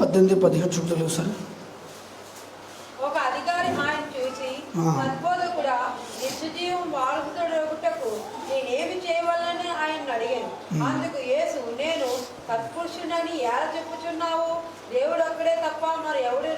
పద్దెనిమిది పదిహేడు చూడలేదు సరే? ఒక అధికారి ఆయన చూసి నిత్యజీవం వారసుడొకటకు నేనేమి ఆయన అడిగాను అందుకు యేసు నేను సత్పురుషుడని ఎలా చెప్పుచున్నావు? దేవుడు ఒక్కడే తప్ప మరి ఎవడూ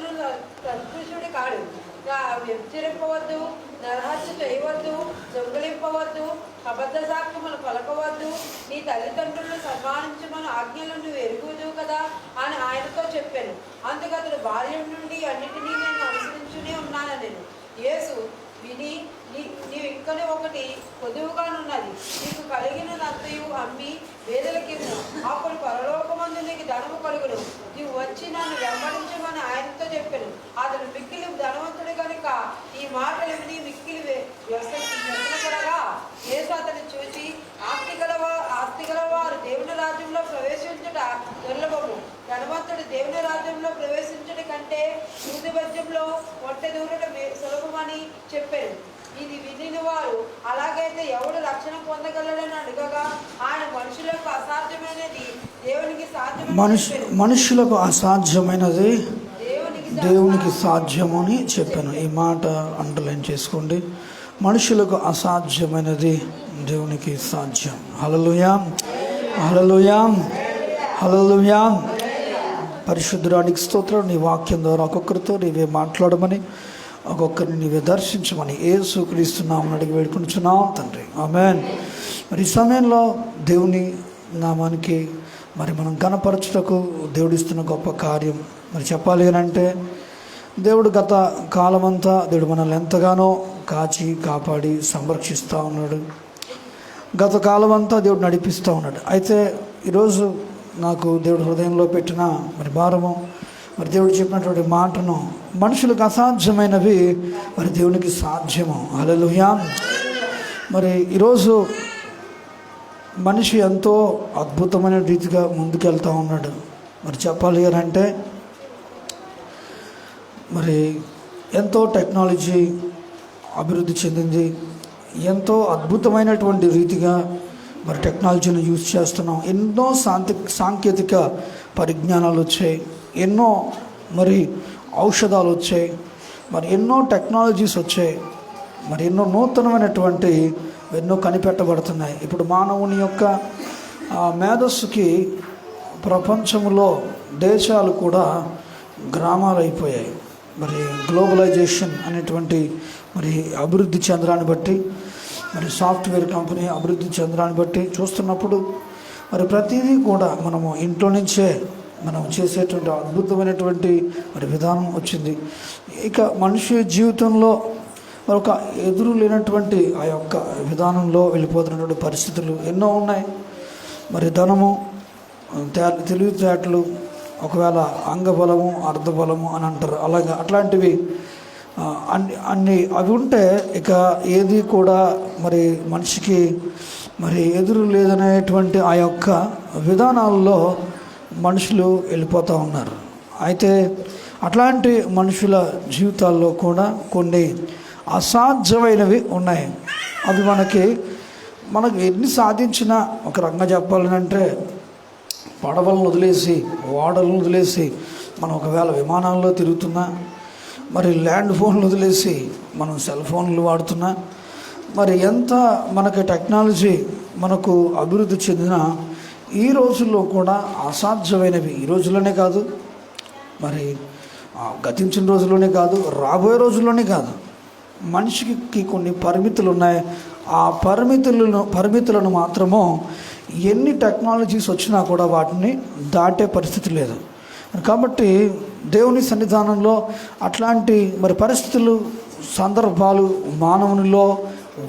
సత్పురుషుడు కాడు. ఇంకా వ్యభిచరింపవద్దు. నరహత్య చేయవద్దు దొంగలింపవద్దు అబద్ధ సాక్ష్యములు పలకవద్దు నీ తల్లిదండ్రులను సన్మానించమని ఆజ్ఞలు నువ్వు ఎరుగుదు కదా అని ఆయనతో చెప్పాను. అందుకు అతడు బాల్యం నుండి అన్నిటినీ నేను అనుసరించునే ఉన్నాను నేను యేసు విని నీ- నీవు ఇంకనే ఒకటి పొదువుగానున్నది. నీకు కలిగిన నత్తయు అమ్మి వేదలకి అప్పుడు పరలోకమందు నీకు ధనము కలుగును. నీవు వచ్చి నన్ను వెంబడించమని ఆయనతో చెప్పాను. అతను మిక్కిలి ధనవంతుడు కనుక ఈ మాటలు విని వ్యవసాయపడగా యేసు అతన్ని చూసి ఆస్తి గలవా ఆస్తి గలవారు దేవుని రాజ్యంలో ప్రవేశించుట దుర్లభము. ధనవంతుడు దేవుని రాజ్యంలో ప్రవేశించుట కంటే సూది మధ్యంలో ఒంటె దూరట సులభమని చెప్పారు. ఇది వినిన వారు అలాగైతే ఎవడు రక్షణ పొందగలడని అడగగా ఆయన మనుషులకు అసాధ్యమైనది దేవునికి మనుషు సాధ్యమని మనుషులకు అసాధ్యమైనది దేవునికి దేవునికి సాధ్యమని చెప్పాను. ఈ మాట అండర్లైన్ చేసుకోండి. మనుషులకు అసాధ్యమైనది దేవునికి సాధ్యం. హలలుయాం హలలుయాం హలలుయాం పరిశుద్ధురానికి స్తోత్రం నీ వాక్యం ద్వారా ఒక్కొక్కరితో నీవే మాట్లాడమని ఒక్కొక్కరిని నీవే దర్శించమని ఏ సూకరిస్తున్నామని అడిగి వేడుకుంటున్నాం తండ్రి. ఆమెన్. మరి ఈ సమయంలో దేవుని నామానికి మరి మనం గణపరచుటకు దేవుడిస్తున్న గొప్ప కార్యం మరి చెప్పాలి అని అంటే దేవుడు గత కాలమంతా దేవుడు మనల్ని ఎంతగానో కాచి కాపాడి సంరక్షిస్తూ ఉన్నాడు. గత కాలం అంతా దేవుడు నడిపిస్తూ ఉన్నాడు. అయితే ఈరోజు నాకు దేవుడు హృదయంలో పెట్టిన మరి భారము మరి దేవుడు చెప్పినటువంటి మాటను మనుషులకు అసాధ్యమైనవి మరి దేవునికి సాధ్యము. అలలుయా మరి ఈరోజు మనిషి ఎంతో అద్భుతమైన రీతిగా ముందుకెళ్తూ ఉన్నాడు. మరి చెప్పాలి అని అంటే మరి ఎంతో టెక్నాలజీ అభివృద్ధి చెందింది. ఎంతో అద్భుతమైనటువంటి రీతిగా మరి టెక్నాలజీని యూజ్ చేస్తున్నాం. ఎన్నో సాంతి సాంకేతిక పరిజ్ఞానాలు వచ్చాయి. ఎన్నో మరి ఔషధాలు వచ్చాయి. మరి ఎన్నో టెక్నాలజీస్ వచ్చాయి. మరి ఎన్నో నూతనమైనటువంటి ఎన్నో కనిపెట్టబడుతున్నాయి. ఇప్పుడు మానవుని యొక్క మేధస్సుకి ప్రపంచంలో దేశాలు కూడా గ్రామాలు అయిపోయాయి. మరి గ్లోబలైజేషన్ అనేటువంటి మరి అభివృద్ధి చెందడాన్ని బట్టి మరి సాఫ్ట్వేర్ కంపెనీ అభివృద్ధి చెందడాన్ని బట్టి చూస్తున్నప్పుడు మరి ప్రతిదీ కూడా మనము ఇంట్లో నుంచే మనం చేసేటువంటి అద్భుతమైనటువంటి మరి విధానం వచ్చింది. ఇక మనిషి జీవితంలో ఒక ఎదురు లేనటువంటి ఆ యొక్క విధానంలో వెళ్ళిపోతున్నటువంటి పరిస్థితులు ఎన్నో ఉన్నాయి. మరి ధనము తే- తెలివితేటలు ఒకవేళ అంగబలము అర్ధబలము అని అంటారు. అలాగే అట్లాంటివి అన్ని అన్ని అవి ఉంటే ఇక ఏది కూడా మరి మనిషికి మరి ఎదురు లేదనేటువంటి ఆ యొక్క విధానాల్లో మనుషులు వెళ్ళిపోతూ ఉన్నారు. అయితే అట్లాంటి మనుషుల జీవితాల్లో కూడా కొన్ని అసాధ్యమైనవి ఉన్నాయి. అవి మనకి మనకు ఎన్ని సాధించినా ఒక రకంగా చెప్పాలంటే పడవలను వదిలేసి ఓడలను వదిలేసి మనం ఒకవేళ విమానాల్లో తిరుగుతున్నా మరి ల్యాండ్ ఫోన్లు వదిలేసి మనం సెల్ ఫోన్లు వాడుతున్నా మరి ఎంత మనకి టెక్నాలజీ మనకు అభివృద్ధి చెందిన ఈ రోజుల్లో కూడా అసాధ్యమైనవి. ఈ రోజుల్లోనే కాదు మరి గతించిన రోజుల్లోనే కాదు రాబోయే రోజుల్లోనే కాదు. మనిషికి కొన్ని పరిమితులు ఉన్నాయి ఆ పరిమితులను పరిమితులను మాత్రము ఎన్ని టెక్నాలజీస్ వచ్చినా కూడా వాటిని దాటే పరిస్థితి లేదు. కాబట్టి దేవుని సన్నిధానంలో అట్లాంటి మరి పరిస్థితులు సందర్భాలు మానవునిలో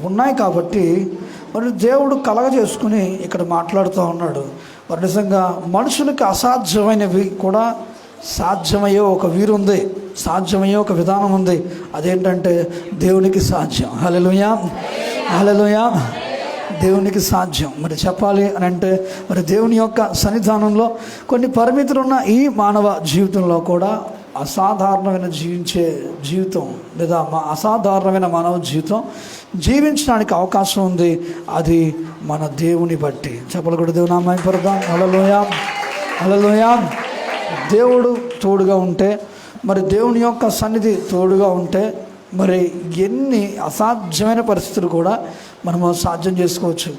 ఉన్నాయి కాబట్టి మరి దేవుడు కలగజేసుకుని ఇక్కడ మాట్లాడుతూ ఉన్నాడు. మరి నిజంగా మనుషులకు అసాధ్యమైనవి కూడా సాధ్యమయ్యే ఒక వీరు ఉంది సాధ్యమయ్యే ఒక విధానం ఉంది. అదేంటంటే దేవునికి సాధ్యం. హలలుయా హలలుయా దేవునికి సాధ్యం. మరి చెప్పాలి అని అంటే మరి దేవుని యొక్క సన్నిధానంలో కొన్ని పరిమితులు ఉన్న ఈ మానవ జీవితంలో కూడా అసాధారణమైన జీవించే జీవితం లేదా మా అసాధారణమైన మానవ జీవితం జీవించడానికి అవకాశం ఉంది. అది మన దేవుని బట్టి. చెప్పలు కూడా దేవుని అమ్మాయి పడదాం దేవుడు తోడుగా ఉంటే మరి దేవుని యొక్క సన్నిధి తోడుగా ఉంటే మరి ఎన్ని అసాధ్యమైన పరిస్థితులు కూడా మనము సాధ్యం చేసుకోవచ్చు.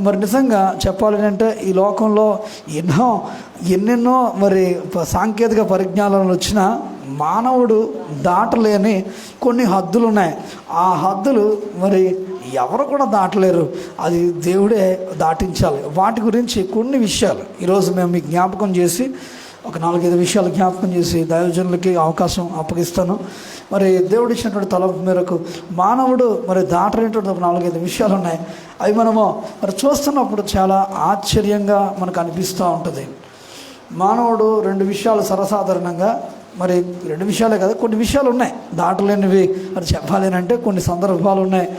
మరి నిజంగా చెప్పాలి అంటే ఈ లోకంలో ఎన్నో ఎన్నెన్నో మరి సాంకేతిక పరిజ్ఞానాలు వచ్చినా మానవుడు దాటలేని కొన్ని హద్దులు ఉన్నాయి ఆ హద్దులు మరి ఎవరు కూడా దాటలేరు. అది దేవుడే దాటించాలి. వాటి గురించి కొన్ని విషయాలు ఈరోజు మేము మీకు జ్ఞాపకం చేసి ఒక నాలుగైదు విషయాలు జ్ఞాపకం చేసి దైవజనులకి అవకాశం అప్పగిస్తాను. మరి దేవుడు ఇచ్చినటువంటి తలపు మేరకు మానవుడు మరి దాటనేటువంటి ఒక నాలుగైదు విషయాలు ఉన్నాయి. అవి మనము మరి చూస్తున్నప్పుడు చాలా ఆశ్చర్యంగా మనకు అనిపిస్తూ ఉంటుంది. మానవుడు రెండు విషయాలు సర్వసాధారణంగా మరి రెండు విషయాలే కదా కొన్ని విషయాలు ఉన్నాయి. దాటలేనివి మరి చెప్పాలేనంటే కొన్ని సందర్భాలు ఉన్నాయి.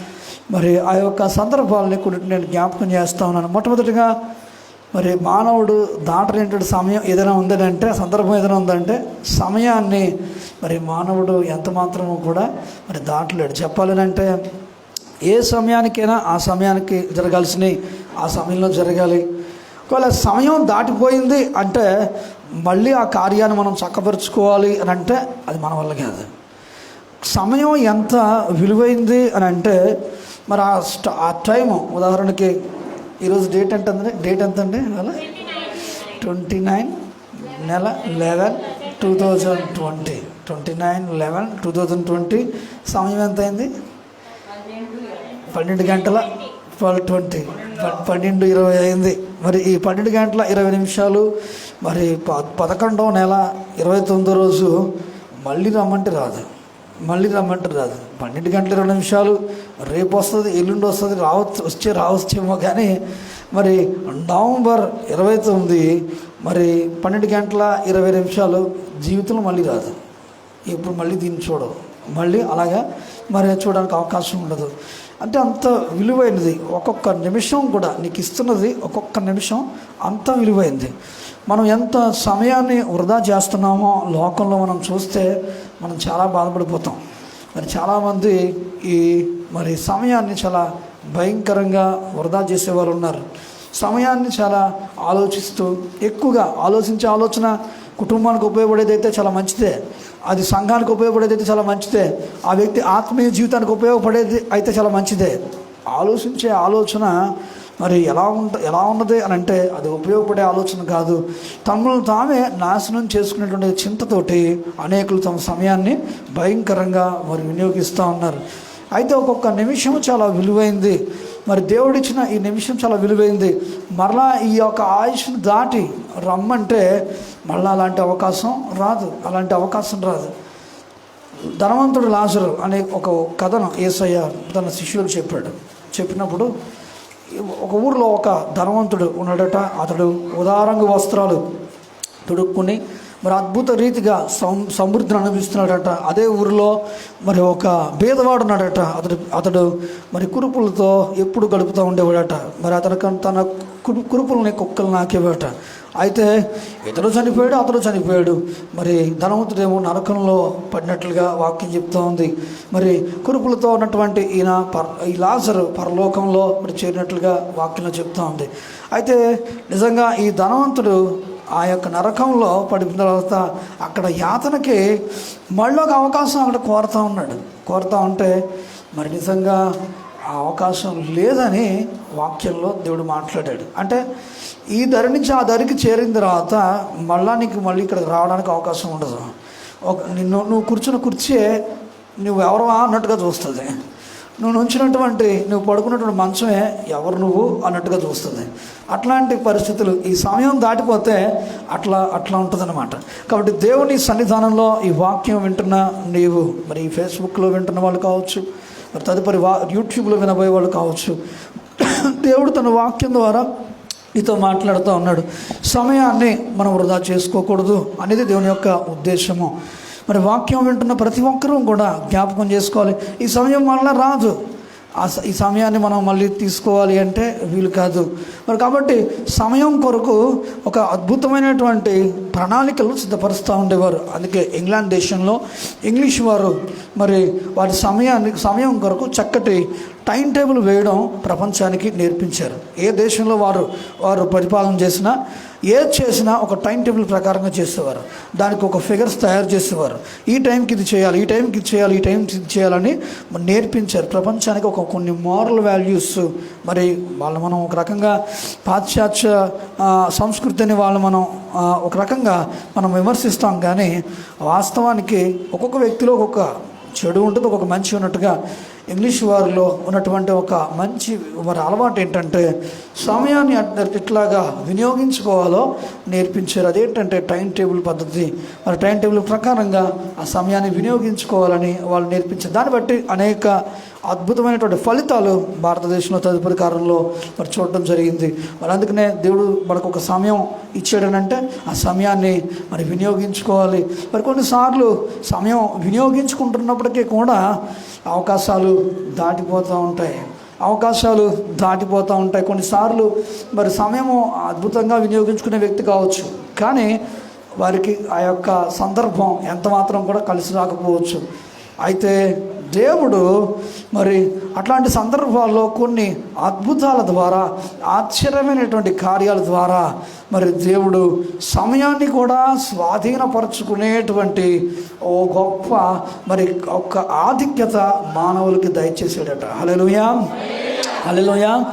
మరి ఆ యొక్క సందర్భాలని కొన్ని నేను జ్ఞాపకం చేస్తా ఉన్నాను. మొట్టమొదటిగా మరి మానవుడు దాటలేనటువంటి సమయం ఏదైనా ఉందంటే సందర్భం ఏదైనా ఉందంటే సమయాన్ని మరి మానవుడు ఎంత మాత్రము కూడా మరి దాటలేడు. చెప్పాలనంటే ఏ సమయానికైనా ఆ సమయానికి జరగాల్సినవి ఆ సమయంలో జరగాలి. ఒకవేళ సమయం దాటిపోయింది అంటే మళ్ళీ ఆ కార్యాన్ని మనం చక్కపరుచుకోవాలి అని అంటే అది మన వల్ల కాదు. సమయం ఎంత విలువైంది అని అంటే మరి ఆ స్ట ఆ టైం ఉదాహరణకి ఈరోజు డేట్ ఎంత అండి డేట్ ఎంత అండి అలా? ట్వంటీ నైన్ నెల eleven two thousand twenty twenty nine eleven two thousand twenty సమయం ఎంత అయింది పన్నెండు గంటల ట్వెల్వ్ ట్వంటీ పన్నెండు ఇరవై అయింది. మరి ఈ పన్నెండు గంటల ఇరవై నిమిషాలు మరి ప పదకొండవ నెల ఇరవై తొమ్మిదో రోజు మళ్ళీ రమ్మంటే రాదు. మళ్ళీ రమ్మంటారు రాదు పన్నెండు గంటల ఇరవై నిమిషాలు రేపు వస్తుంది ఎల్లుండి వస్తుంది రావచ్చు వచ్చే రావచ్చేమో కానీ మరి నవంబర్ ఇరవై తొమ్మిది మరి పన్నెండు గంటల ఇరవై నిమిషాలు జీవితంలో మళ్ళీ రాదు. ఇప్పుడు మళ్ళీ దీన్ని చూడవు. మళ్ళీ అలాగా మరి చూడడానికి అవకాశం ఉండదు. అంటే అంత విలువైనది. ఒక్కొక్క నిమిషం కూడా నీకు ఇస్తున్నది ఒక్కొక్క నిమిషం అంత విలువైంది. మనం ఎంత సమయాన్ని వృధా చేస్తున్నామో లోకంలో మనం చూస్తే మనం చాలా బాధపడిపోతాం. మరి చాలామంది ఈ మరి సమయాన్ని చాలా భయంకరంగా వృధా చేసేవారు ఉన్నారు. సమయాన్ని చాలా ఆలోచిస్తూ ఎక్కువగా ఆలోచించే ఆలోచన కుటుంబానికి ఉపయోగపడేది అయితే చాలా మంచిదే. అది సంఘానికి ఉపయోగపడేది అయితే చాలా మంచిదే. ఆ వ్యక్తి ఆత్మీయ జీవితానికి ఉపయోగపడేది అయితే చాలా మంచిదే. ఆలోచించే ఆలోచన మరి ఎలా ఉంట ఎలా ఉన్నది అని అంటే అది ఉపయోగపడే ఆలోచన కాదు. తమను తామే నాశనం చేసుకునేటువంటి చింతతోటి అనేకులు తమ సమయాన్ని భయంకరంగా మరి వినియోగిస్తూ ఉన్నారు. అయితే ఒక్కొక్క నిమిషం చాలా విలువైంది. మరి దేవుడిచ్చిన ఈ నిమిషం చాలా విలువైంది. మరలా ఈ యొక్క ఆయుష్ను దాటి రమ్మంటే మళ్ళీ అలాంటి అవకాశం రాదు. అలాంటి అవకాశం రాదు. ధనవంతుడు లాజరు అనే ఒక కథను ఏసయ్య తన శిష్యులకు చెప్పాడు. చెప్పినప్పుడు ఒక ఊరిలో ఒక ధనవంతుడు ఉన్నాడట. అతడు ఉదారంగు వస్త్రాలు తొడుక్కుని మరి అద్భుత రీతిగా సం సమృద్ధిని అనుభవిస్తున్నాడట. అదే ఊరిలో మరి ఒక భేదవాడు ఉన్నాడట అతడు అతడు మరి కురుపులతో ఎప్పుడు గడుపుతూ ఉండేవాడట. మరి అతను తన కురు కురుపులని కుక్కలు నాకేవాడట అయితే ఇతడు చనిపోయాడు అతడు చనిపోయాడు. మరి ధనవంతుడేమో నరకంలో పడినట్లుగా వాక్యం చెప్తూ ఉంది. మరి కురుపులతో ఉన్నటువంటి ఈయన పర్ ఈ లాజరు పరలోకంలో మరి చేరినట్లుగా వాక్యంలో చెప్తూ ఉంది. అయితే నిజంగా ఈ ధనవంతుడు ఆ యొక్క నరకంలో పడిన తర్వాత అక్కడ యాతనకి మళ్ళీ ఒక అవకాశం అక్కడ కోరుతూ ఉన్నాడు. కోరుతూ ఉంటే మరి నిజంగా ఆ అవకాశం లేదని వాక్యంలో దేవుడు మాట్లాడాడు. అంటే ఈ ధరి నుంచి ఆ ధరికి చేరిన తర్వాత మళ్ళా నీకు మళ్ళీ ఇక్కడికి రావడానికి అవకాశం ఉండదు. ఒక నిన్ను నువ్వు కూర్చున్న కుర్చీ నువ్వు ఎవరు అన్నట్టుగా చూస్తుంది. నువ్వు ఉంచినటువంటి నువ్వు పడుకున్నటువంటి మంచమే ఎవరు నువ్వు అన్నట్టుగా చూస్తుంది. అట్లాంటి పరిస్థితులు ఈ సమయం దాటిపోతే అట్లా అట్లా ఉంటుందన్నమాట. కాబట్టి దేవుని సన్నిధానంలో ఈ వాక్యం వింటున్న నీవు మరి ఫేస్బుక్లో వింటున్న వాళ్ళు కావచ్చు మరి తదుపరి వా యూట్యూబ్లో వినబోయే వాళ్ళు కావచ్చు దేవుడు తన వాక్యం ద్వారా నీతో మాట్లాడుతూ ఉన్నాడు. సమయాన్ని మనం వృధా చేసుకోకూడదు అనేది దేవుని యొక్క ఉద్దేశము. మరి వాక్యం వింటున్న ప్రతి ఒక్కరూ కూడా జ్ఞాపకం చేసుకోవాలి. ఈ సమయం మళ్ళీ రాదు. ఆ స- ఈ సమయాన్ని మనం మళ్ళీ తీసుకోవాలి అంటే వీలు కాదు. మరి కాబట్టి సమయం కొరకు ఒక అద్భుతమైనటువంటి ప్రణాళికలు సిద్ధపరుస్తూ ఉండేవారు. అందుకే ఇంగ్లాండ్ దేశంలో ఇంగ్లీష్ వారు మరి వారి సమయాన్ని సమయం కొరకు చక్కటి టైం టేబుల్ వేయడం ప్రపంచానికి నేర్పించారు. ఏ దేశంలో వారు వారు పరిపాలన చేసినా ఏది చేసినా ఒక టైం టేబుల్ ప్రకారంగా చేసేవారు. దానికి ఒక ఫిగర్స్ తయారు చేసేవారు. ఈ టైంకి ఇది చేయాలి ఈ టైంకి ఇది చేయాలి ఈ టైంకి ఇది చేయాలని నేర్పించారు. ప్రపంచానికి ఒక కొన్ని మారల్ వాల్యూస్ మరి వాళ్ళు మనం ఒక రకంగా పాశ్చాత్య సంస్కృతిని వాళ్ళు మనం ఒక రకంగా మనం విమర్శిస్తాం. కానీ వాస్తవానికి ఒక్కొక్క వ్యక్తిలో ఒక్కొక్క చెడు ఉంటుంది ఒక్కొక్క మంచి ఉన్నట్టుగా ఇంగ్లీష్ వారిలో ఉన్నటువంటి ఒక మంచి మరి అలవాటు ఏంటంటే సమయాన్ని ఎట్లాగా వినియోగించుకోవాలో నేర్పించారు. అదేంటంటే టైం టేబుల్ పద్ధతి. మరి టైం టేబుల్ ప్రకారంగా ఆ సమయాన్ని వినియోగించుకోవాలని వాళ్ళు నేర్పించారు. దాన్ని బట్టి అనేక అద్భుతమైనటువంటి ఫలితాలు భారతదేశంలో తదుపరి కాలంలో మరి చూడటం జరిగింది. మరి అందుకనే దేవుడు మనకు ఒక సమయం ఇచ్చాడనంటే ఆ సమయాన్ని మరి వినియోగించుకోవాలి. మరి కొన్నిసార్లు సమయం వినియోగించుకుంటున్నప్పటికీ కూడా అవకాశాలు దాటిపోతూ ఉంటాయి. అవకాశాలు దాటిపోతూ ఉంటాయి. కొన్నిసార్లు మరి సమయము అద్భుతంగా వినియోగించుకునే వ్యక్తి కావచ్చు. కానీ వారికి ఆ యొక్క సందర్భం ఎంత మాత్రం కూడా కలిసి రాకపోవచ్చు. అయితే దేవుడు మరి అట్లాంటి సందర్భాల్లో కొన్ని అద్భుతాల ద్వారా ఆశ్చర్యమైనటువంటి కార్యాల ద్వారా మరి దేవుడు సమయాన్ని కూడా స్వాధీనపరచుకునేటువంటి ఓ గొప్ప మరి ఒక ఆధిక్యత మానవులకి దయచేసాడట హలోయా హలోయా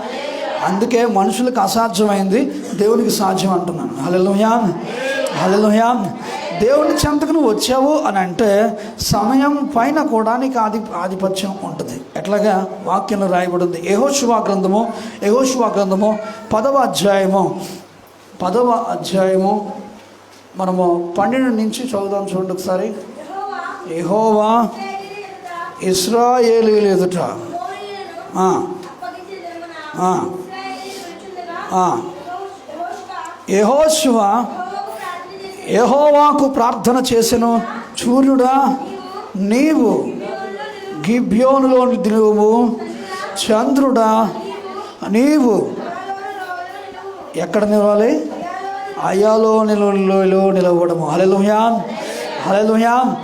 అందుకే మనుషులకు అసాధ్యమైంది దేవునికి సాధ్యం అంటున్నాను. హలోయా హలోయా దేవుని చెంతకు నువ్వు వచ్చావు అని అంటే సమయం పైన కూడా నీకు ఆధి ఆధిపత్యం ఉంటుంది. ఎట్లాగా? వాక్యం రాయబడింది. యహోశివా గ్రంథము యహోశివా గ్రంథము పదవ అధ్యాయము. పదవ అధ్యాయము. మనము పన్నెండు నుంచి చదువుదాం చూడండి ఒకసారి. యహోవా ఇస్రాయేలీ ఎదుట. యహోశివా యహోవాకు ప్రార్థన చేసెను. సూర్యుడా నీవు గిబ్యోనులో నిలువు చంద్రుడా నీవు ఎక్కడ నిలవాలి? అయాలో నిలవలో నిలవడము. హలెలుయా హలెలుయా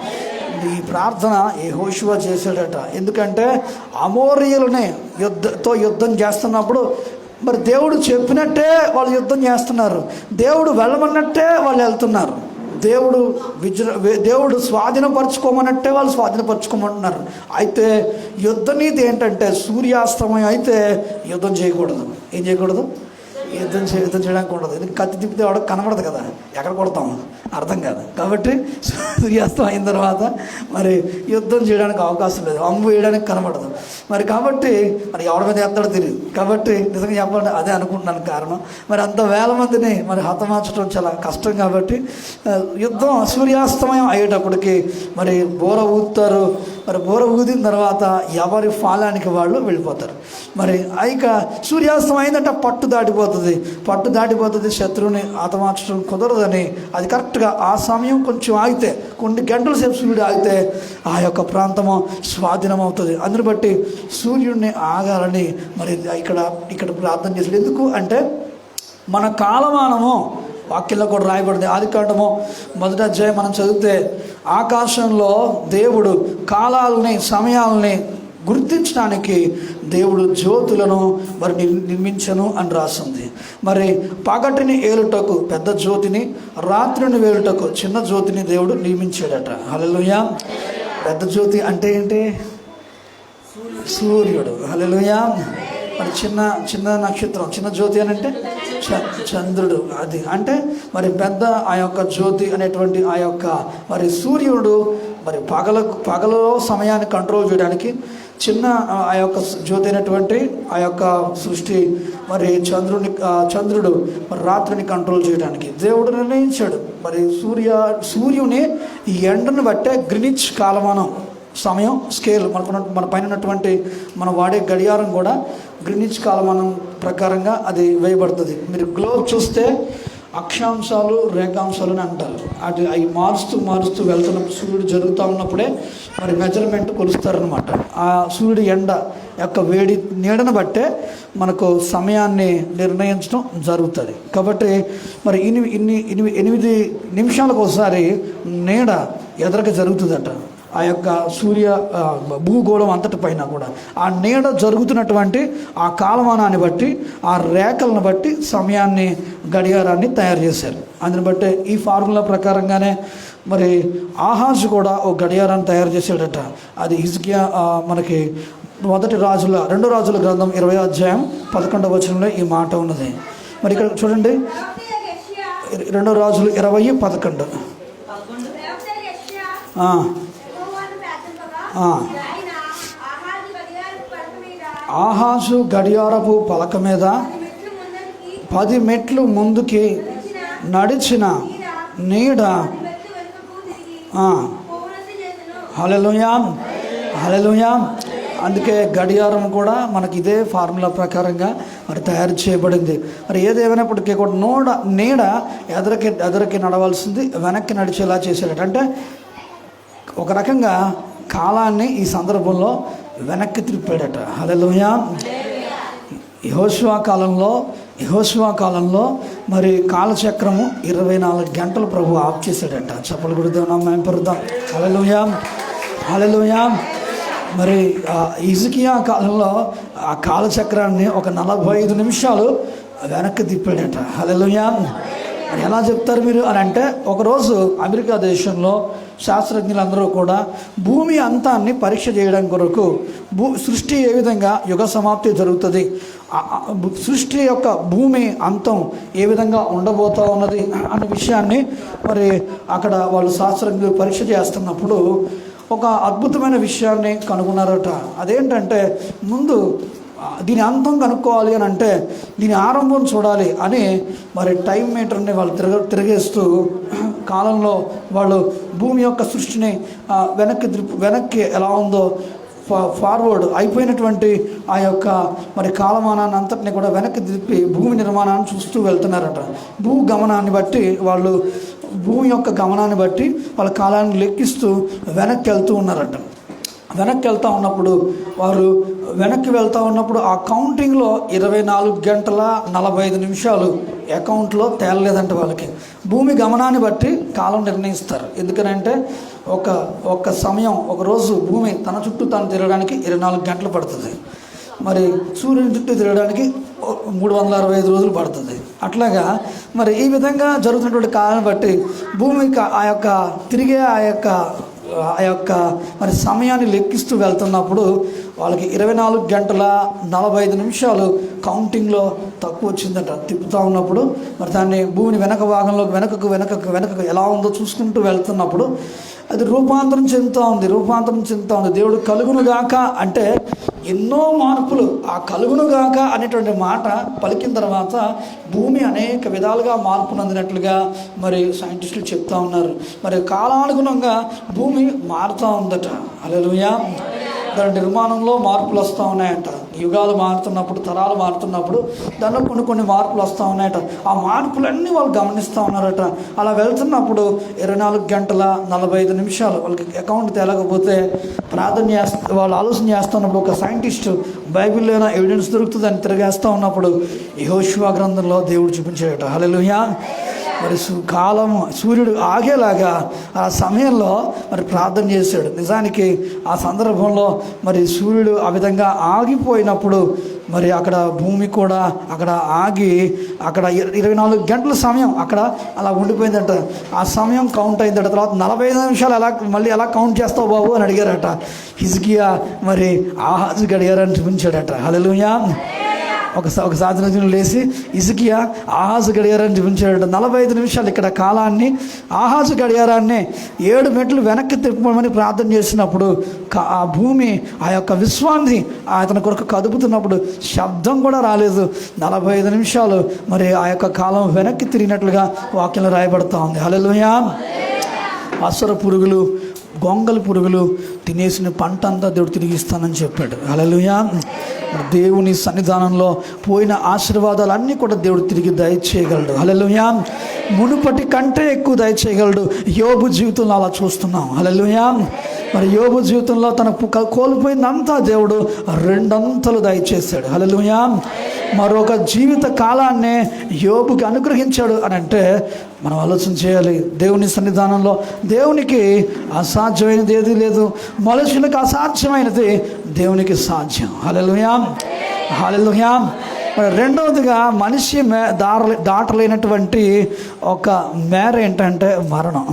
ఈ ప్రార్థన ఏ హోషువా చేశాడట. ఎందుకంటే అమోరియలునే యుద్ధతో యుద్ధం చేస్తున్నప్పుడు మరి దేవుడు చెప్పినట్టే వాళ్ళు యుద్ధం చేస్తున్నారు. దేవుడు వెళ్ళమన్నట్టే వాళ్ళు వెళ్తున్నారు. దేవుడు విజృ దేవుడు స్వాధీనపరచుకోమన్నట్టే వాళ్ళు స్వాధీనపరచుకోమంటున్నారు. అయితే యుద్ధ నీతి ఏంటంటే సూర్యాస్తమయం అయితే యుద్ధం చేయకూడదు. ఏం చేయకూడదు? యుద్ధం చే యుద్ధం చేయడానికి ఉండదు. ఎందుకంటే కత్తి తిప్పితే వాడు కనబడదు కదా. ఎక్కడ కొడతాం? అర్థం కాదు. కాబట్టి సూర్యాస్తం అయిన తర్వాత మరి యుద్ధం చేయడానికి అవకాశం లేదు. అంబు వేయడానికి కనబడదు. మరి కాబట్టి మరి ఎవరి మీద ఎత్తడో తెలియదు కాబట్టి నిజంగా చెప్పాలంటే అదే అనుకుంటున్నాను కారణం. మరి అంత వేల మందిని మరి హతమార్చడం చాలా కష్టం కాబట్టి యుద్ధం సూర్యాస్తమయం అయ్యేటప్పటికి మరి బోర ఊదుతారు. మరి బోర ఊదిన తర్వాత ఎవరి ఫాలానికి వాళ్ళు వెళ్ళిపోతారు. మరి ఇక సూర్యాస్తమయం అయిందంటే పట్టు దాటిపోతుంది. పట్టు దాటిపోతుంది శత్రువుని హతమార్చడం కుదరదని. అది కరెక్ట్గా ఆ సమయం కొంచెం ఆగితే కొన్ని గంటల సేపు సూర్యుడు ఆగితే ఆ యొక్క ప్రాంతము స్వాధీనం అవుతుంది అందుని బట్టి సూర్యుడిని ఆగాలని మరి ఇక్కడ ఇక్కడ ప్రార్థన చేసాడు ఎందుకు అంటే మన కాలమానము వాక్యంలో కూడా రాయబడింది. ఆది కాండము మొదటి అధ్యాయం మనం చదివితే ఆకాశంలో దేవుడు కాలాలని సమయాలని గుర్తించడానికి దేవుడు జ్యోతులను మరి నిర్మించను అని రాసింది. మరి పగటిని ఏలుటకు పెద్ద జ్యోతిని రాత్రిని వేలుటకు చిన్న జ్యోతిని దేవుడు నియమించాడట. హలలుయ పెద్ద జ్యోతి అంటే ఏంటి? సూర్యుడు. హలలుయ మరి చిన్న చిన్న నక్షత్రం. చిన్న జ్యోతి అని అంటే చ- చంద్రుడు. అది అంటే మరి పెద్ద ఆ యొక్క జ్యోతి అనేటువంటి ఆ యొక్క మరి సూర్యుడు మరి పగల పగలలో సమయాన్ని కంట్రోల్ చేయడానికి చిన్న ఆ యొక్క జ్యోతి అయినటువంటి ఆ యొక్క సృష్టి మరి చంద్రుని చంద్రుడు మరి రాత్రిని కంట్రోల్ చేయడానికి. దేవుడు నిర్ణయించాడు. మరి సూర్య సూర్యుని ఈ ఎండను బట్టే గ్రినిచ్ కాలమానం సమయం స్కేల్ మనకున్న మన పైన ఉన్నటువంటి మనం వాడే గడియారం కూడా గ్రినిచ్ కాలమానం ప్రకారంగా అది వేయబడుతుంది. మీరు గ్లోబ్ చూస్తే అక్షాంశాలు రేఖాంశాలు అని అంటారు. అది అవి మారుస్తూ మారుస్తూ వెళ్తున్నప్పుడు సూర్యుడు జరుగుతూ ఉన్నప్పుడే మరి మెజర్మెంట్ కొలుస్తారనమాట ఆ సూర్యుడు ఎండ యొక్క వేడి నీడను బట్టే మనకు సమయాన్ని నిర్ణయించడం జరుగుతుంది. కాబట్టి మరి ఇన్ని ఇన్ని ఇన్ని ఎనిమిది నిమిషాలకు ఒకసారి నీడ ఎదరక జరుగుతుందట. ఆ యొక్క సూర్య భూగోళం అంతటి పైన కూడా. ఆ నీడ జరుగుతున్నటువంటి ఆ కాలమానాన్ని బట్టి ఆ రేఖలను బట్టి సమయాన్ని గడియారాన్ని తయారు చేశారు. అందుని బట్టి ఈ ఫార్ములా ప్రకారంగానే మరి ఆహాజు కూడా ఒక గడియారాన్ని తయారు చేశాడట. అది హిజ్కియా మనకి మొదటి రాజుల రెండో రాజుల గ్రంథం ఇరవై అధ్యాయం పదకొండవ వచనంలో ఈ మాట ఉన్నది. మరి ఇక్కడ చూడండి. రెండో రాజులు ఇరవై పదకొండు. ఆహాసు గడియారపు పలక మీద పది మెట్లు ముందుకి నడిచిన నీడ. హలలుయాం హలలుయాం అందుకే గడియారం కూడా మనకి ఇదే ఫార్ములా ప్రకారంగా మరి తయారు చేయబడింది. మరి ఏదేమైనప్పటికీ కూడా నోడ నీడ ఎదరకి ఎదరికి నడవాల్సింది వెనక్కి నడిచేలా చేశాడట అంటే ఒక రకంగా కాలాన్ని ఈ సందర్భంలో వెనక్కి తిప్పాడట. హలలుయా యహోశివా కాలంలో యహోశివా కాలంలో మరి కాలచక్రము ఇరవై నాలుగు గంటలు ప్రభు ఆఫ్ చేశాడట. చెప్పలు కొడుదాం మేము పెరుద్దాం హలలుయా హలలుయా మరి ఇజుకియా కాలంలో ఆ కాలచక్రాన్ని ఒక నలభై ఐదు నిమిషాలు వెనక్కి తిప్పాడట. హలలుయా మరి ఎలా చెప్తారు మీరు అని అంటే ఒకరోజు అమెరికా దేశంలో శాస్త్రజ్ఞులందరూ కూడా భూమి అంతాన్ని పరీక్ష చేయడం కొరకు భూ సృష్టి ఏ విధంగా యుగ సమాప్తి జరుగుతుంది? సృష్టి యొక్క భూమి అంతం ఏ విధంగా ఉండబోతా ఉన్నది అనే విషయాన్ని మరి అక్కడ వాళ్ళు శాస్త్రజ్ఞులు పరీక్ష చేస్తున్నప్పుడు ఒక అద్భుతమైన విషయాన్ని కనుగొన్నారట. అదేంటంటే ముందు దీని అంతం కనుక్కోవాలి అని అంటే దీని ఆరంభం చూడాలి అని మరి టైం మీటర్ని వాళ్ళు తిరగ తిరిగేస్తూ కాలంలో వాళ్ళు భూమి యొక్క సృష్టిని వెనక్కి వెనక్కి ఎలా ఉందో ఫార్వర్డ్ అయిపోయినటువంటి ఆ యొక్క మరి కాలమానాన్ని అంతటిని కూడా వెనక్కి తిప్పి భూమి నిర్మాణాన్ని చూస్తూ వెళ్తున్నారట. భూ గమనాన్ని బట్టి వాళ్ళు భూమి యొక్క గమనాన్ని బట్టి వాళ్ళ కాలాన్ని లెక్కిస్తూ వెనక్కి వెళ్తూ ఉన్నారట. వెనక్కి వెళ్తూ ఉన్నప్పుడు వారు వెనక్కి వెళ్తూ ఉన్నప్పుడు ఆ కౌంటింగ్లో ఇరవై నాలుగు గంటల నలభై ఐదు నిమిషాలు అకౌంట్లో తేలలేదంట వాళ్ళకి. భూమి గమనాన్ని బట్టి కాలం నిర్ణయిస్తారు. ఎందుకనంటే ఒక ఒక సమయం ఒక రోజు భూమి తన చుట్టూ తను తిరగడానికి ఇరవై నాలుగు గంటలు పడుతుంది. మరి సూర్యుని చుట్టూ తిరగడానికి మూడు వందల అరవై ఐదు రోజులు పడుతుంది. అట్లాగా మరి ఈ విధంగా జరుగుతున్నటువంటి కాలాన్ని బట్టి భూమికి ఆ యొక్క తిరిగే ఆ యొక్క ఆ యొక్క మరి సమయాన్ని లెక్కిస్తూ వెళ్తున్నప్పుడు వాళ్ళకి ఇరవై నాలుగు గంటల నలభై ఐదు నిమిషాలు కౌంటింగ్లో తక్కువ వచ్చిందంట. తిప్పుతూ ఉన్నప్పుడు మరి దాన్ని భూమిని వెనక భాగంలోకి వెనకకు వెనకకు వెనకకు ఎలా ఉందో చూసుకుంటూ వెళ్తున్నప్పుడు అది రూపాంతరం చెందుతూ ఉంది రూపాంతరం చెందుతూ ఉంది. దేవుడు కలుగును గాక అంటే ఎన్నో మార్పులు. ఆ కలుగునుగాక అనేటువంటి మాట పలికిన తర్వాత భూమి అనేక విధాలుగా మార్పు అందినట్లుగా మరి సైంటిస్టులు చెప్తా ఉన్నారు. మరి కాలానుగుణంగా భూమి మారుతూ ఉందట. అలలుయా దాని నిర్మాణంలో మార్పులు వస్తూ ఉన్నాయంట. యుగాలు మారుతున్నప్పుడు తరాలు మారుతున్నప్పుడు దానిలో కొన్ని కొన్ని మార్పులు వస్తూ ఉన్నాయట. ఆ మార్పులన్నీ వాళ్ళు గమనిస్తూ ఉన్నారట. అలా వెళ్తున్నప్పుడు ఇరవై నాలుగు గంటల నలభై ఐదు నిమిషాలు వాళ్ళకి అకౌంట్ తేలకపోతే ప్రార్థన చేస్త వాళ్ళు ఆలోచన చేస్తున్నప్పుడు ఒక సైంటిస్ట్ ఏమైనా ఎవిడెన్స్ దొరుకుతుందని తిరగేస్తూ ఉన్నప్పుడు యహోశివా గ్రంథంలో దేవుడు చూపించాడట. హలో మరి సు కాలం సూర్యుడు ఆగేలాగా ఆ సమయంలో మరి ప్రార్థన చేశాడు. నిజానికి ఆ సందర్భంలో మరి సూర్యుడు ఆ విధంగా ఆగిపోయినప్పుడు మరి అక్కడ భూమి కూడా అక్కడ ఆగి అక్కడ ఇరవై నాలుగు గంటల సమయం అక్కడ అలా ఉండిపోయిందట. ఆ సమయం కౌంట్ అయిందట. తర్వాత నలభై ఐదు నిమిషాలు ఎలా మళ్ళీ ఎలా కౌంట్ చేస్తావు బాబు అని అడిగారట. హిజ్కియా మరి ఆహాజు గడిగారని చూపించాడట. హలో ఒక ఒక సాధన లేచి ఇసుకియా ఆహాజు గడియారాన్ని చూపించాడు నలభై ఐదు నిమిషాలు ఇక్కడ కాలాన్ని ఆహాజు గడియారాన్ని ఏడు మెట్లు వెనక్కి తిప్పమని ప్రార్థన చేసినప్పుడు ఆ భూమి ఆ యొక్క విశ్వాన్ని అతని కొరకు కదుపుతున్నప్పుడు శబ్దం కూడా రాలేదు. నలభై ఐదు నిమిషాలు మరి ఆ యొక్క కాలం వెనక్కి తిరిగినట్లుగా వాక్యంలో రాయబడుతూ ఉంది. హలోయా అసర పురుగులు గొంగలి పురుగులు తినేసిన పంట అంతా దేవుడు తిరిగి ఇస్తానని చెప్పాడు. అలలుయా దేవుని సన్నిధానంలో పోయిన ఆశీర్వాదాలన్నీ కూడా దేవుడు తిరిగి దయచేయగలడు. హలలుయా మునుపటి కంటే ఎక్కువ దయచేయగలడు. యోబు జీవితంలో అలా చూస్తున్నాం. హలలుయా మరి యోబు జీవితంలో తన కోల్పోయిందంతా దేవుడు రెండంతలు దయచేశాడు. హలలుయా మరొక జీవిత కాలాన్ని యోబుకి అనుగ్రహించాడు అని అంటే మనం ఆలోచన చేయాలి. దేవుని సన్నిధానంలో దేవునికి అసాధ్యమైనది ఏది లేదు. మనుషులకు అసాధ్యమైనది దేవునికి సాధ్యం. హల్లెలూయా. హల్లెలూయా. మరి రెండవదిగా మనిషి మే దార దాటలేనటువంటి ఒక మేర ఏంటంటే మరణం.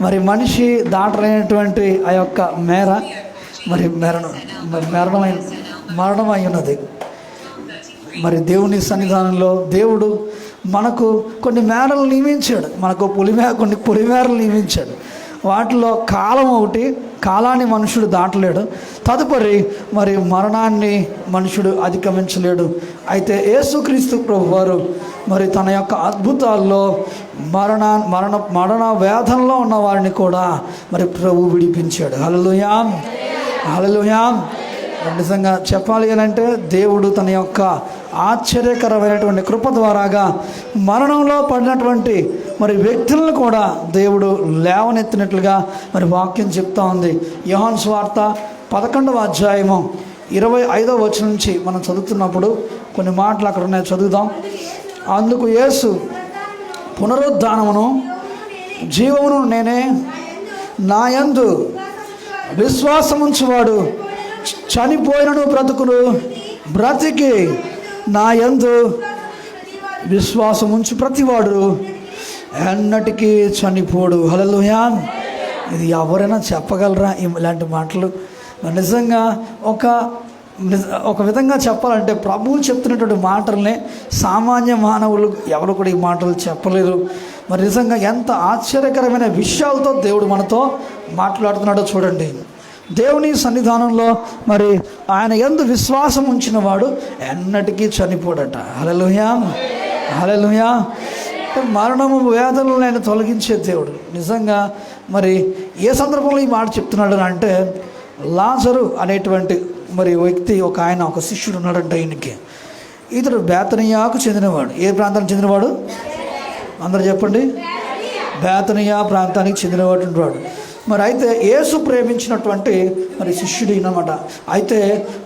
మరి మనిషి దాటలేనటువంటి ఆ యొక్క మేర మరి మరణం మరి మరణమై మరణమై ఉన్నది. మరి దేవుని సన్నిధానంలో దేవుడు మనకు కొన్ని మేడలు నియమించాడు. మనకు పులిమే కొన్ని పులిమేరలు నియమించాడు. వాటిలో కాలం ఒకటి కాలాన్ని మనుషుడు దాటలేడు. తదుపరి మరి మరణాన్ని మనుషుడు అధిగమించలేడు. అయితే యేసుక్రీస్తు ప్రభు వారు మరి తన యొక్క అద్భుతాల్లో మరణ మరణ మరణ వేధనలో ఉన్న వారిని కూడా మరి ప్రభు విడిపించాడు. హలలుయాం హలలుయాం నిజంగా చెప్పాలి అని అంటే దేవుడు తన యొక్క ఆశ్చర్యకరమైనటువంటి కృప ద్వారాగా మరణంలో పడినటువంటి మరి వ్యక్తులను కూడా దేవుడు లేవనెత్తినట్లుగా మరి వాక్యం చెప్తా ఉంది. యోహాన్ స్వార్త పదకొండవ అధ్యాయము ఇరవై ఐదవ వచ్చిన నుంచి మనం చదువుతున్నప్పుడు కొన్ని మాటలు అక్కడ ఉన్నాయి చదువుదాం. అందుకు యేసు పునరుద్ధానమును జీవమును నేనే నాయందు విశ్వాసముంచువాడు. చనిపోయినను బ్రతుకును బ్రతికి నా యందు విశ్వాసం ఉంచు ప్రతివాడు ఎన్నటికీ చనిపోడు. హలలుయా ఇది ఎవరైనా చెప్పగలరా? ఇలాంటి మాటలు. నిజంగా ఒక నిజ- ఒక విధంగా చెప్పాలంటే ప్రభువు చెప్తున్నటువంటి మాటల్ని సామాన్య మానవులు ఎవరు కూడా ఈ మాటలు చెప్పలేరు మరి నిజంగా ఎంత ఆశ్చర్యకరమైన విషయాలతో దేవుడు మనతో మాట్లాడుతున్నాడో చూడండి. దేవుని సన్నిధానంలో మరి ఆయన ఎందు విశ్వాసం ఉంచిన వాడు ఎన్నటికీ చనిపోడట. హలలుయా హలలుయా మరణము వేదనలు ఆయన తొలగించే దేవుడు. నిజంగా మరి ఏ సందర్భంలో ఈ మాట చెప్తున్నాడు అంటే లాజరు అనేటువంటి మరి వ్యక్తి ఒక ఆయన ఒక శిష్యుడు ఉన్నాడంట ఈయనకి. ఇతడు బేతనియాకు చెందినవాడు. ఏ ప్రాంతానికి చెందినవాడు? అందరు చెప్పండి. బేతనియా ప్రాంతానికి చెందినవాడు వాడు మరి అయితే యేసు ప్రేమించినటువంటి మరి శిష్యుడు అనమాట అయితే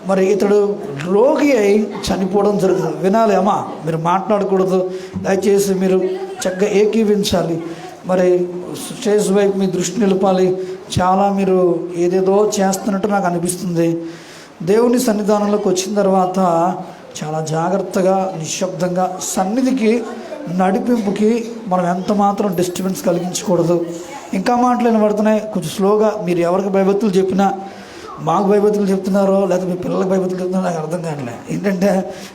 మరి ఇతడు రోగి అయి చనిపోవడం జరుగుతుంది. వినాలి అమ్మా మీరు మాట్లాడకూడదు. దయచేసి మీరు చక్కగా ఏకీవించాలి. మరి స్టేజ్ వైపు మీ దృష్టి నిలపాలి. చాలా మీరు ఏదేదో చేస్తున్నట్టు నాకు అనిపిస్తుంది. దేవుని సన్నిధానంలోకి వచ్చిన తర్వాత చాలా జాగ్రత్తగా నిశ్శబ్దంగా సన్నిధికి నడిపింపుకి మనం ఎంత మాత్రం డిస్టర్బెన్స్ కలిగించకూడదు. ఇంకా మాటలు వినబడుతున్నాయి. కొంచెం స్లోగా మీరు ఎవరికి భయభక్తులు చెప్పినా మాకు భయభక్తులు చెప్తున్నారో లేకపోతే మీ పిల్లలకు భయభక్తులు చెప్తున్నారో నాకు అర్థం కావట్లే. ఏంటంటే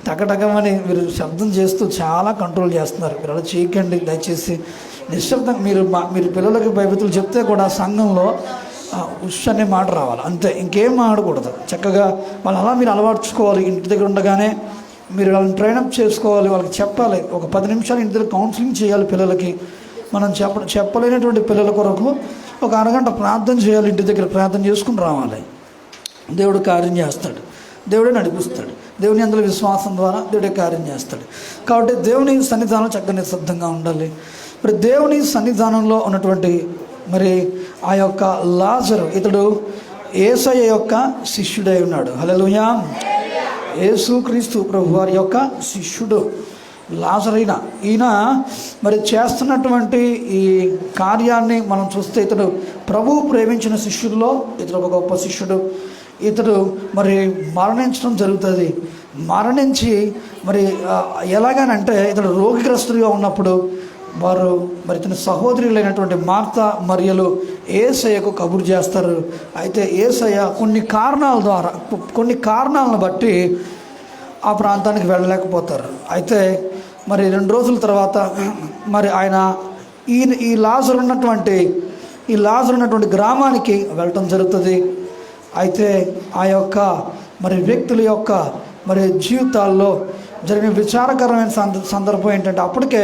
టకటకమని మీరు శబ్దం చేస్తూ చాలా కంట్రోల్ చేస్తున్నారు. మీరు అలా చేయకండి దయచేసి. నిశ్శబ్దం మీరు మా మీరు పిల్లలకి భయభక్తులు చెప్తే కూడా సంఘంలో ఉష్ అనే మాట రావాలి. అంతే ఇంకేం మాడకూడదు చక్కగా వాళ్ళు అలా మీరు అలవాటుకోవాలి ఇంటి దగ్గర ఉండగానే. మీరు వాళ్ళని ట్రైనప్ చేసుకోవాలి వాళ్ళకి చెప్పాలి. ఒక పది నిమిషాలు ఇంటి దగ్గర కౌన్సిలింగ్ చేయాలి పిల్లలకి. మనం చెప్ప చెప్పలేనటువంటి పిల్లల కొరకు ఒక అరగంట ప్రార్థన చేయాలి ఇంటి దగ్గర ప్రార్థన చేసుకుని రావాలి. దేవుడు కార్యం చేస్తాడు. దేవుడే నడిపిస్తాడు. దేవుని అందులో విశ్వాసం ద్వారా దేవుడే కార్యం చేస్తాడు. కాబట్టి దేవుని సన్నిధానం చక్కని సిద్ధంగా ఉండాలి. మరి దేవుని సన్నిధానంలో ఉన్నటువంటి మరి ఆ యొక్క లాజరు ఇతడు ఏసయ్య యొక్క శిష్యుడై ఉన్నాడు. హల్లెలూయా. యేసుక్రీస్తు ప్రభు వారి యొక్క శిష్యుడు. లాజరైన. ఈయన మరి చేస్తున్నటువంటి ఈ కార్యాన్ని మనం చూస్తే ఇతడు ప్రభువు ప్రేమించిన శిష్యుల్లో ఇతడు ఒక గొప్ప శిష్యుడు. ఇతడు మరి మరణించడం జరుగుతుంది. మరణించి మరి ఎలాగనంటే ఇతడు రోగిగ్రస్తుడిగా ఉన్నప్పుడు వారు మరి తన సహోదరులైనటువంటి మార్త మరియలు ఏసయ్యకు కబురు చేస్తారు. అయితే ఏసయ్య కొన్ని కారణాల ద్వారా కొన్ని కారణాలను బట్టి ఆ ప్రాంతానికి వెళ్ళలేకపోతారు. అయితే మరి రెండు రోజుల తర్వాత మరి ఆయన ఈ ఈ లాజర్ ఉన్నటువంటి ఈ లాజర్ ఉన్నటువంటి గ్రామానికి వెళ్ళటం జరుగుతుంది. అయితే ఆ యొక్క మరి వ్యక్తుల యొక్క మరి జీవితాల్లో జరిగిన విచారకరమైన సంద సందర్భం ఏంటంటే అప్పటికే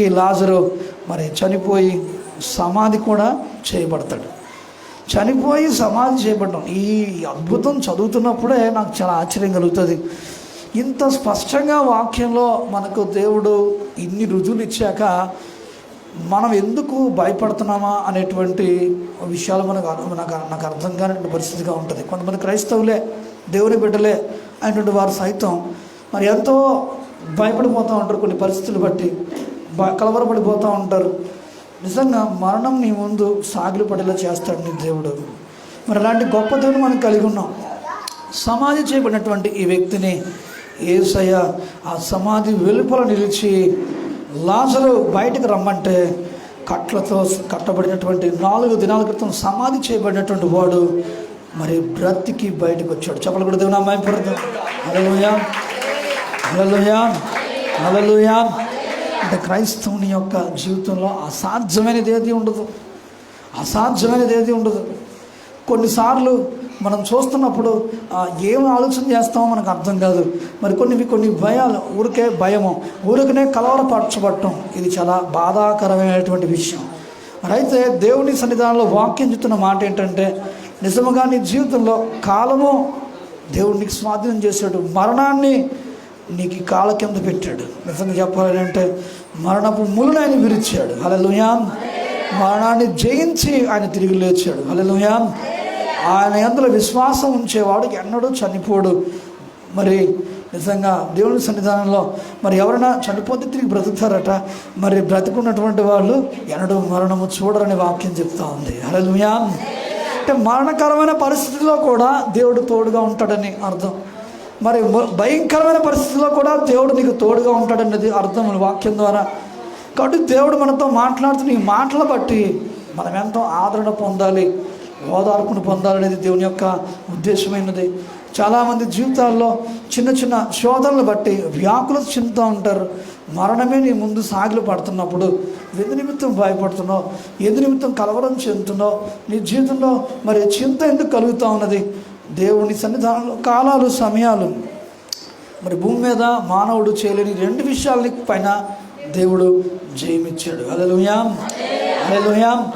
ఈ లాజరు మరి చనిపోయి సమాధి కూడా చేయబడతాడు. చనిపోయి సమాధి చేయబడడం ఈ అద్భుతం చదువుతున్నప్పుడే నాకు చాలా ఆశ్చర్యం కలుగుతుంది. ఇంత స్పష్టంగా వాక్యంలో మనకు దేవుడు ఇన్ని రుజువులు ఇచ్చాక మనం ఎందుకు భయపడుతున్నామా అనేటువంటి విషయాలు మనకు నాకు నాకు అర్థం కానిటువంటి పరిస్థితిగా ఉంటుంది. కొంతమంది క్రైస్తవులే దేవుని బిడ్డలే అనేటువంటి వారు సైతం మరి ఎంతో భయపడిపోతూ ఉంటారు కొన్ని పరిస్థితులు బట్టి. బ కలవరపడిపోతూ ఉంటారు. నిజంగా మరణం నీ ముందు సాగిలు పడేలా చేస్తాడు నీ దేవుడు. మరి అలాంటి గొప్ప దేవుని మనం కలిగి ఉన్నాం. సమాధి చేయబడినటువంటి ఈ వ్యక్తిని ఏసయ్య ఆ సమాధి వెలుపల నిలిచి లాజరు బయటకు రమ్మంటే కట్లతో కట్టబడినటువంటి నాలుగు దినాల క్రితం సమాధి చేయబడినటువంటి వాడు మరి బ్రతికి బయటకు వచ్చాడు. చెప్పలు కూడా దేవుని అమ్మాయి పడతాం అలలుయా అలలుయా హలోయా అంటే క్రైస్తవుని యొక్క జీవితంలో అసాధ్యమైనది ఏది ఉండదు. అసాధ్యమైనది ఏది ఉండదు. కొన్నిసార్లు మనం చూస్తున్నప్పుడు ఏం ఆలోచన చేస్తామో మనకు అర్థం కాదు. మరి కొన్ని కొన్ని భయాలు ఊరికే భయము ఊరికనే కలవరపరచబడటం ఇది చాలా బాధాకరమైనటువంటి విషయం. అయితే దేవుని సన్నిధానంలో వాక్యం చెప్తున్న మాట ఏంటంటే నిజముగా నీ జీవితంలో కాలము దేవుడికి స్వాధీనం చేశాడు మరణాన్ని నీకు కాళ్ళ కింద పెట్టాడు. నిజంగా చెప్పాలి అంటే మరణపు ములను ఆయన విరిచాడు. హలలుయా మరణాన్ని జయించి ఆయన తిరిగి లేచాడు. హలలుయా ఆయన అందులో విశ్వాసం ఉంచేవాడు ఎన్నడూ చనిపోడు. మరి నిజంగా దేవుని సన్నిధానంలో మరి ఎవరైనా చనిపోతే తిరిగి బ్రతుకుతారట. మరి బ్రతుకున్నటువంటి వాళ్ళు ఎన్నడూ మరణము చూడరని వాక్యం చెప్తా ఉంది. హరలుయా అంటే మరణకరమైన పరిస్థితిలో కూడా దేవుడు తోడుగా ఉంటాడని అర్థం. మరి భయంకరమైన పరిస్థితుల్లో కూడా దేవుడు నీకు తోడుగా ఉంటాడన్నది అర్థం వాక్యం ద్వారా. కాబట్టి దేవుడు మనతో మాట్లాడుతున్న ఈ మాటలు బట్టి మనం ఎంతో ఆదరణ పొందాలి. ఓదార్పును పొందాలనేది దేవుని యొక్క ఉద్దేశమైనది. చాలామంది జీవితాల్లో చిన్న చిన్న శోధనలు బట్టి వ్యాకులత చెందుతూ ఉంటారు. మరణమే నీ ముందు సాగిలు పడుతున్నప్పుడు ఎందు నిమిత్తం భయపడుతున్నావు? ఎందు నిమిత్తం కలవరం చెందుతున్నావు? నీ జీవితంలో మరి చింత ఎందుకు కలుగుతూ ఉన్నది? దేవుని సన్నిధానంలో కాలాలు సమయాలు. మరి భూమి మీద మానవుడు చేయలేని రెండు విషయాలని పైన దేవుడు జయమిచ్చాడు. అలలుయాం అలలుయాం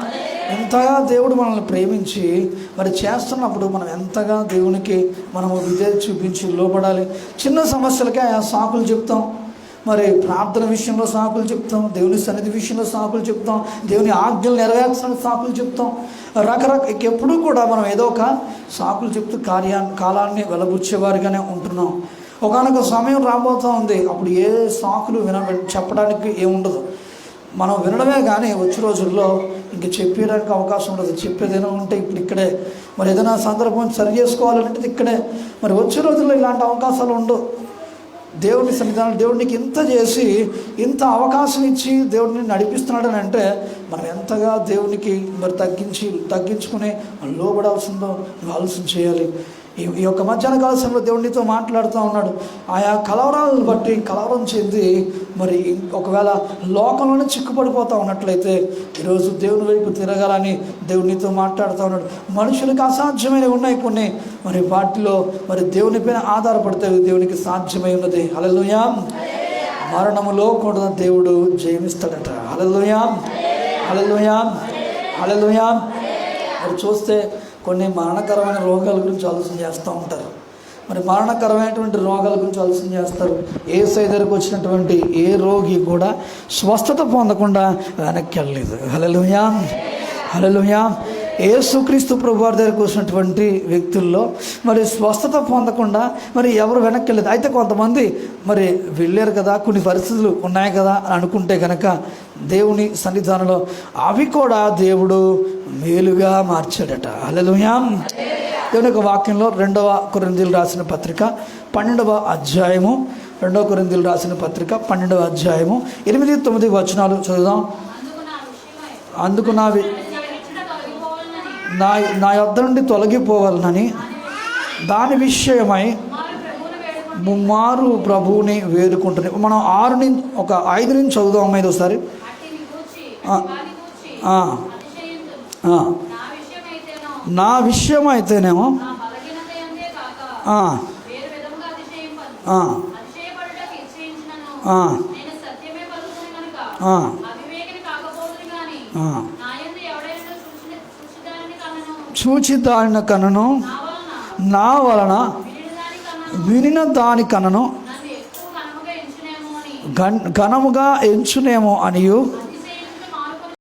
ఎంతగా దేవుడు మనల్ని ప్రేమించి మరి చేస్తున్నప్పుడు మనం ఎంతగా దేవునికి మనము విధేయ చూపించి లోపడాలి చిన్న సమస్యలకే ఆ సాకులు చెప్తాం. మరి ప్రార్థన విషయంలో సాకులు చెప్తాం. దేవుని సన్నిధి విషయంలో సాకులు చెప్తాం. దేవుని ఆజ్ఞలు నెరవేర్చడానికి సాకులు చెప్తాం. రకరకాల ఎప్పుడూ కూడా మనం ఏదో ఒక సాకులు చెప్తూ కార్యా కాలాన్ని వెలబుచ్చేవారిగానే ఉంటున్నాం. ఒకనొక సమయం రాబోతూ ఉంది. అప్పుడు ఏ సాకులు విన చెప్పడానికి ఏముండదు. మనం వినడమే కానీ వచ్చే రోజుల్లో ఇంక చెప్పడానికి అవకాశం ఉండదు. చెప్పేది ఏదైనా ఉంటే ఇప్పుడు ఇక్కడే. మరి ఏదైనా సందర్భం సరి చేసుకోవాలంటే ఇక్కడే. మరి వచ్చే రోజుల్లో ఇలాంటి అవకాశాలు ఉండవు. దేవుని సన్నిధానం దేవుడికి ఇంత చేసి ఇంత అవకాశం ఇచ్చి దేవుడిని నడిపిస్తున్నాడని అంటే మనం ఎంతగా దేవునికి మరి తగ్గించి తగ్గించుకుని లోబడాల్సిందో ఆలోచన చేయాలి. ఈ ఈ యొక్క మధ్యాహ్న కాలశంలో దేవుడితో మాట్లాడుతూ ఉన్నాడు. ఆయా కలవరాలను బట్టి కలవరం చెంది మరి ఒకవేళ లోకంలోనే చిక్కుపడిపోతూ ఉన్నట్లయితే ఈరోజు దేవుని వైపు తిరగాలని దేవునితో మాట్లాడుతూ ఉన్నాడు. మనుషులకు అసాధ్యమైనవి ఉన్నాయి కొన్ని. మరి వాటిలో మరి దేవుని పైన ఆధారపడితే దేవునికి సాధ్యమై ఉన్నది. అలలుయా మరణములో కూడా దేవుడు జయమిస్తాడట. అలలుయా అలలుయా అలలుయా మరి చూస్తే కొన్ని మరణకరమైన రోగాల గురించి ఆలోచన చేస్తూ ఉంటారు. మరి మరణకరమైనటువంటి రోగాల గురించి ఆలోచన చేస్తారు. ఏ దగ్గరకు వచ్చినటువంటి ఏ రోగి కూడా స్వస్థత పొందకుండా వెనక్కి వెళ్ళలేదు. హలలుయా హలలుయా ఏసుక్రీస్తు ప్రభువారి దగ్గరకు వచ్చినటువంటి వ్యక్తుల్లో మరి స్వస్థత పొందకుండా మరి ఎవరు వెనక్కి వెళ్ళలేదు అయితే కొంతమంది మరి వెళ్ళారు కదా కొన్ని పరిస్థితులు ఉన్నాయి కదా అని అనుకుంటే కనుక దేవుని సన్నిధానంలో అవి కూడా దేవుడు మేలుగా మార్చాడట. అలలుయాం దేవుని యొక్క వాక్యంలో రెండవ కొరిందీలు రాసిన పత్రిక పన్నెండవ అధ్యాయము రెండవ కొరిందీలు రాసిన పత్రిక పన్నెండవ అధ్యాయము ఎనిమిది తొమ్మిది వచనాలు చదువుదాం. అందుకు నావి నా నా యొద్ద నుండి తొలగిపోవాలని దాని విషయమై ముమ్మారు ప్రభువుని వేడుకుంటుంది మనం ఆరు నుంచి ఒక ఐదు నుంచి చదువుదాం ఐదు ఒకసారి. నా విషయం అయితేనేమో ఆ, చూచి దానిన కనను. నా వలన వినిన దాని కనను. ఘనముగా ఎంచునేమో అనియు.